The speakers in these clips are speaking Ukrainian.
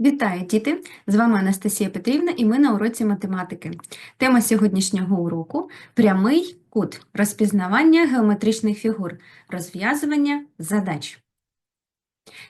Вітаю, діти! З вами Анастасія Петрівна і ми на уроці математики. Тема сьогоднішнього уроку прямий кут, розпізнавання геометричних фігур, розв'язування задач.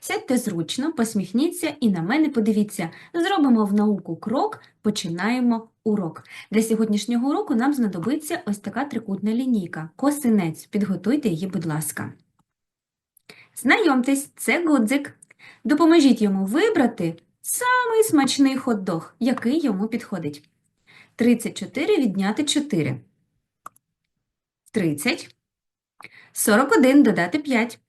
Сядьте зручно, посміхніться і на мене подивіться. Зробимо в науку крок, починаємо урок. Для сьогоднішнього уроку нам знадобиться ось така трикутна лінійка, косинець. Підготуйте її, будь ласка. Знайомтесь, це гудзик. Допоможіть йому вибрати самий смачний хот-дог, який йому підходить. 34 відняти 4. 30. 41 додати 5.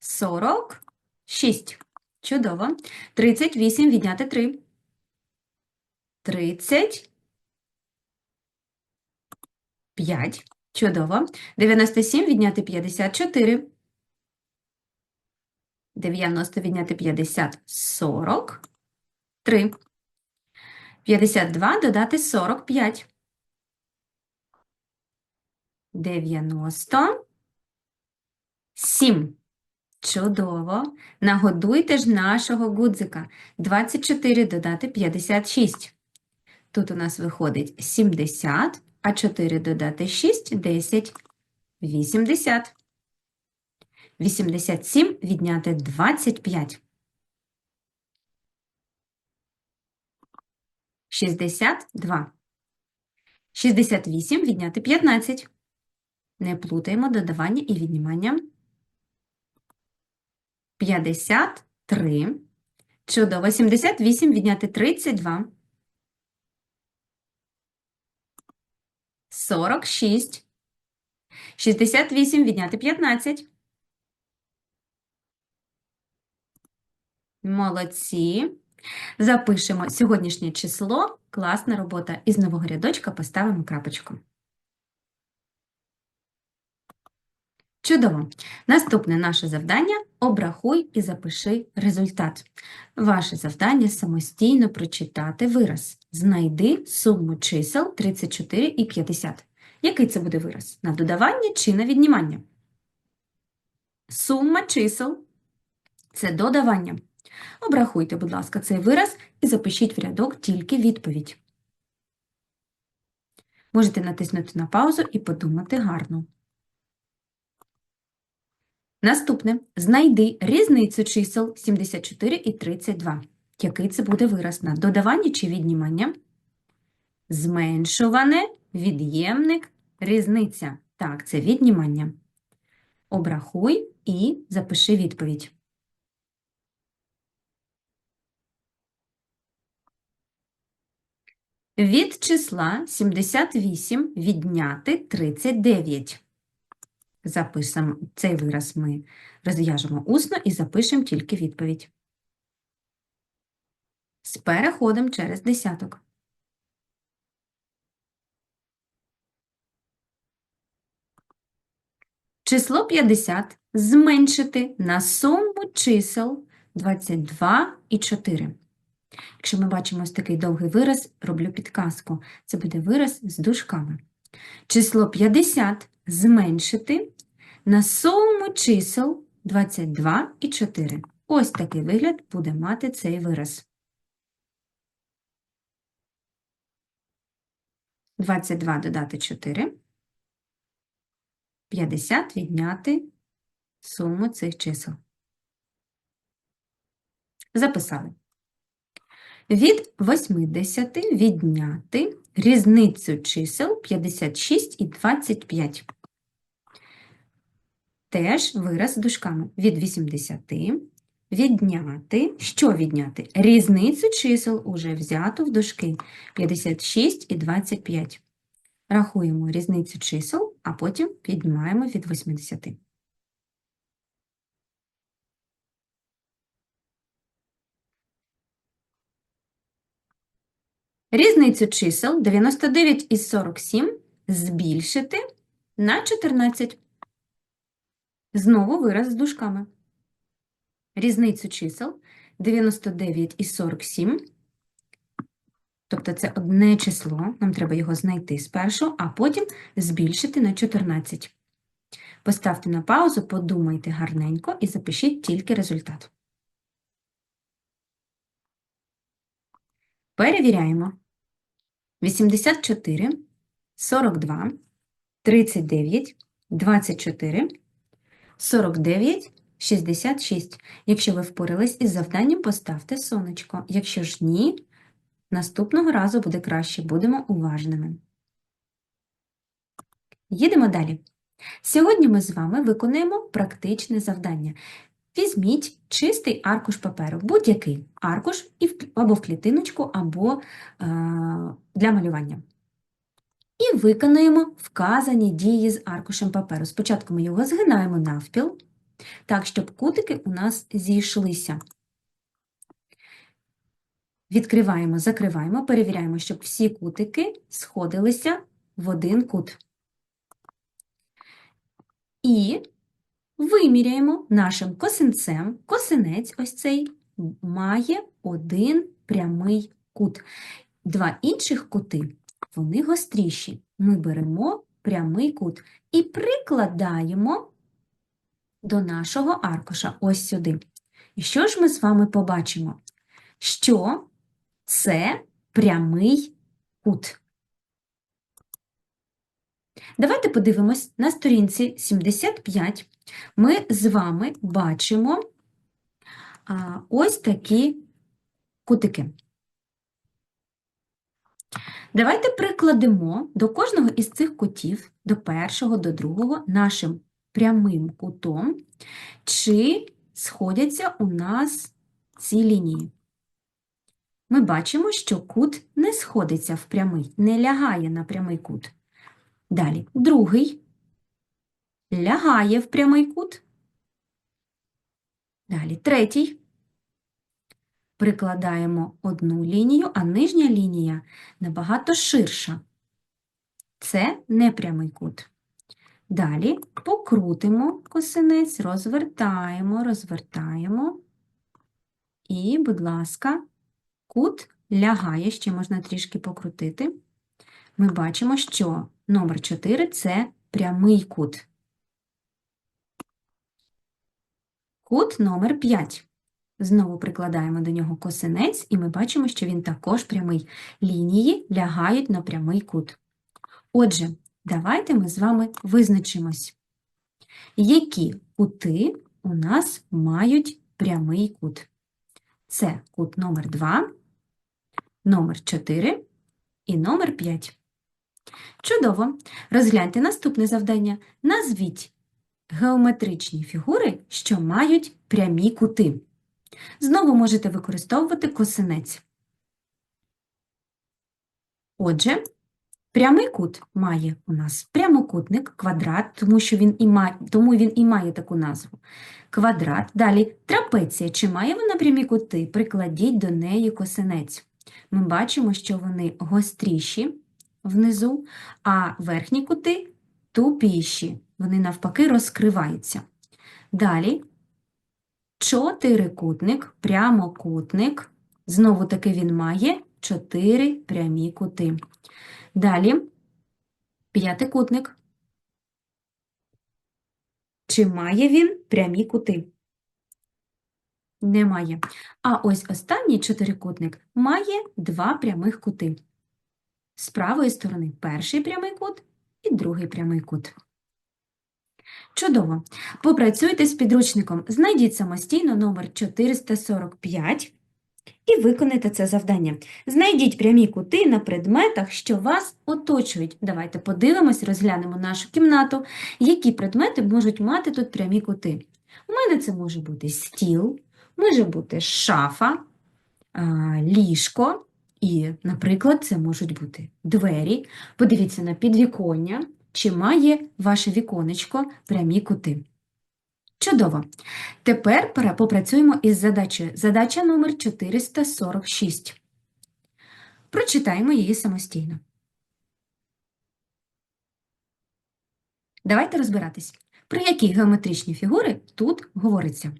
46. Чудово. 38 відняти 3. 30. 5. Чудово. 97 відняти 54. 90 відняти 50 – 40. 3. 52 додати 45. 97. Чудово. Нагодуйте ж нашого гудзика. 24 додати 56. Тут у нас виходить 70, а 4 додати 6 – 10. 80. 87 відняти 25. 62. 68 відняти 15. Не плутаємо додавання і віднімання. 53. Чудово. 78 відняти 32. 46. 68 відняти 15. Молодці. Запишемо сьогоднішнє число, класна робота. Із нового рядочка поставимо крапочку. Чудово. Наступне наше завдання – обрахуй і запиши результат. Ваше завдання – самостійно прочитати вираз. Знайди суму чисел 34 і 50. Який це буде вираз? На додавання чи на віднімання? Сума чисел – це додавання. Обрахуйте, будь ласка, цей вираз і запишіть в рядок тільки відповідь. Можете натиснути на паузу і подумати гарно. Наступне. Знайди різницю чисел 74 і 32. Який це буде вираз на додавання чи віднімання? Зменшуване, від'ємник, різниця. Так, це віднімання. Обрахуй і запиши відповідь. Від числа 78 відняти 39. Запишемо цей вираз ми розв'яжемо усно і запишемо тільки відповідь. З переходом через десяток. Число 50 зменшити на суму чисел 22 і 4. Якщо ми бачимо ось такий довгий вираз, роблю підказку. Це буде вираз з дужками. Число 50 зменшити на суму чисел 22 і 4. Ось такий вигляд буде мати цей вираз. 22 додати 4. 50 відняти суму цих чисел. Записали. Від 80 відняти різницю чисел 56 і 25. Теж вираз дужками. Від 80 відняти. Що відняти? Різницю чисел уже взято в дужки 56 і 25. Рахуємо різницю чисел, а потім віднімаємо від 80. Різницю чисел 99 і 47 збільшити на 14. Знову вираз з дужками. Різницю чисел 99 і 47, тобто це одне число, нам треба його знайти спершу, а потім збільшити на 14. Поставте на паузу, подумайте гарненько і запишіть тільки результат. Перевіряємо. 84, 42, 39, 24, 49, 66. Якщо ви впорались із завданням, поставте сонечко. Якщо ж ні, наступного разу буде краще, будемо уважними. Їдемо далі. Сьогодні ми з вами виконуємо практичне завдання. Візьміть чистий аркуш паперу, будь-який аркуш або в клітиночку, або е, для малювання. І виконуємо вказані дії з аркушем паперу. Спочатку ми його згинаємо навпіл, так, щоб кутики у нас зійшлися. Відкриваємо, закриваємо, перевіряємо, щоб всі кутики сходилися в один кут. І виміряємо нашим косинцем. Косинець ось цей має один прямий кут. Два інших кути, вони гостріші. Ми беремо прямий кут і прикладаємо до нашого аркуша ось сюди. І що ж ми з вами побачимо? Що це прямий кут. Давайте подивимось на сторінці 75. Ми з вами бачимо ось такі кутики. Давайте прикладемо до кожного із цих кутів, до першого, до другого, нашим прямим кутом, чи сходяться у нас ці лінії. Ми бачимо, що кут не сходиться в прямий, не лягає на прямий кут. Далі, другий лягає в прямий кут. Далі, третій. Прикладаємо одну лінію, а нижня лінія набагато ширша. Це непрямий кут. Далі покрутимо косинець, розвертаємо, розвертаємо. І, будь ласка, кут лягає, ще можна трішки покрутити. Ми бачимо, що номер 4 – це прямий кут. Кут номер 5. Знову прикладаємо до нього косинець, і ми бачимо, що він також прямий. Лінії лягають на прямий кут. Отже, давайте ми з вами визначимось, які кути у нас мають прямий кут. Це кут номер 2, номер 4 і номер 5. Чудово! Розгляньте наступне завдання. Назвіть геометричні фігури, що мають прямі кути. Знову можете використовувати косинець. Отже, прямий кут має у нас прямокутник, квадрат, тому, що він і має, тому він і має таку назву. Квадрат. Далі трапеція. Чи має вона прямі кути? Прикладіть до неї косинець. Ми бачимо, що вони гостріші внизу, а верхні кути тупіші. Вони навпаки розкриваються. Далі чотирикутник, прямокутник. Знову таки він має чотири прямі кути. Далі п'ятикутник. Чи має він прямі кути? Немає. А ось останній чотирикутник має два прямих кути. З правої сторони перший прямий кут і другий прямий кут. Чудово. Попрацюйте з підручником. Знайдіть самостійно номер 445 і виконайте це завдання. Знайдіть прямі кути на предметах, що вас оточують. Давайте подивимось, розглянемо нашу кімнату, які предмети можуть мати тут прямі кути. У мене це може бути стіл, може бути шафа, ліжко і, наприклад, це можуть бути двері. Подивіться на підвіконня, чи має ваше віконечко прямі кути. Чудово. Тепер попрацюємо із задачею. Задача номер 446. Прочитаємо її самостійно. Давайте розбиратись, про які геометричні фігури тут говориться.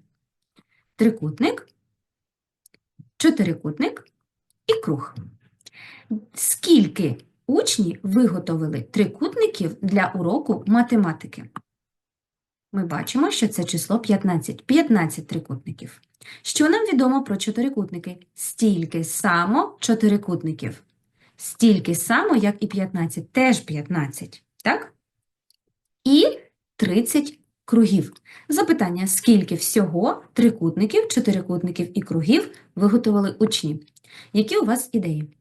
Трикутник, чотирикутник і круг. Скільки учні виготовили трикутників для уроку математики? Ми бачимо, що це число 15. 15 трикутників. Що нам відомо про чотирикутники? Стільки само чотирикутників. Стільки само, як і 15, теж 15, так? І 30 кругів. Запитання, скільки всього трикутників, чотирикутників і кругів виготовили учні? Які у вас ідеї?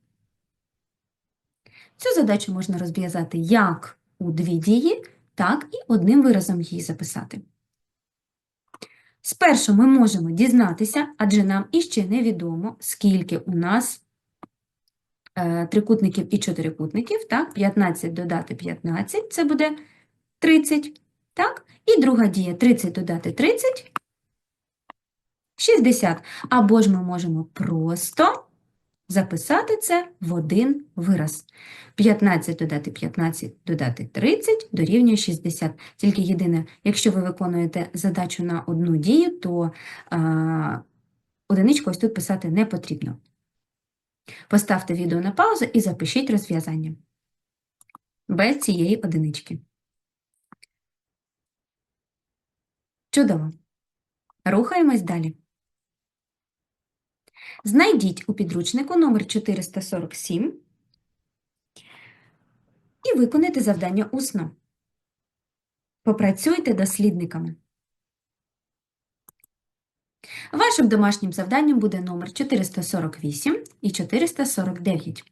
Цю задачу можна розв'язати як у дві дії, так і одним виразом її записати. Спершу ми можемо дізнатися, адже нам іще невідомо, скільки у нас е, трикутників і чотирикутників, так? 15 додати 15 – це буде 30, так? І друга дія 30 додати 30 – 60. Або ж ми можемо просто записати це в один вираз. 15 додати 15 додати 30 дорівнює 60. Тільки єдине, якщо ви виконуєте задачу на одну дію, то а, одиничку ось тут писати не потрібно. Поставте відео на паузу і запишіть розв'язання без цієї одинички. Чудово. Рухаємось далі. Знайдіть у підручнику номер 447 і виконайте завдання усно. Попрацюйте дослідниками. Вашим домашнім завданням буде номер 448 і 449.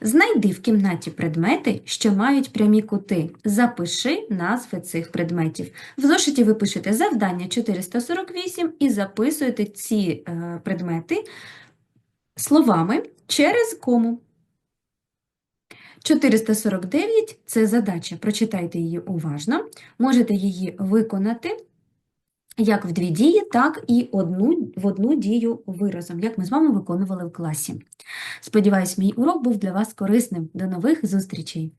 Знайди в кімнаті предмети, що мають прямі кути. Запиши назви цих предметів. В зошиті ви пишете завдання 448 і записуєте ці е, предмети словами через кому. 449 – це задача. Прочитайте її уважно. Можете її виконати як в дві дії, так і одну, в одну дію виразом, як ми з вами виконували в класі. Сподіваюсь, мій урок був для вас корисним. До нових зустрічей!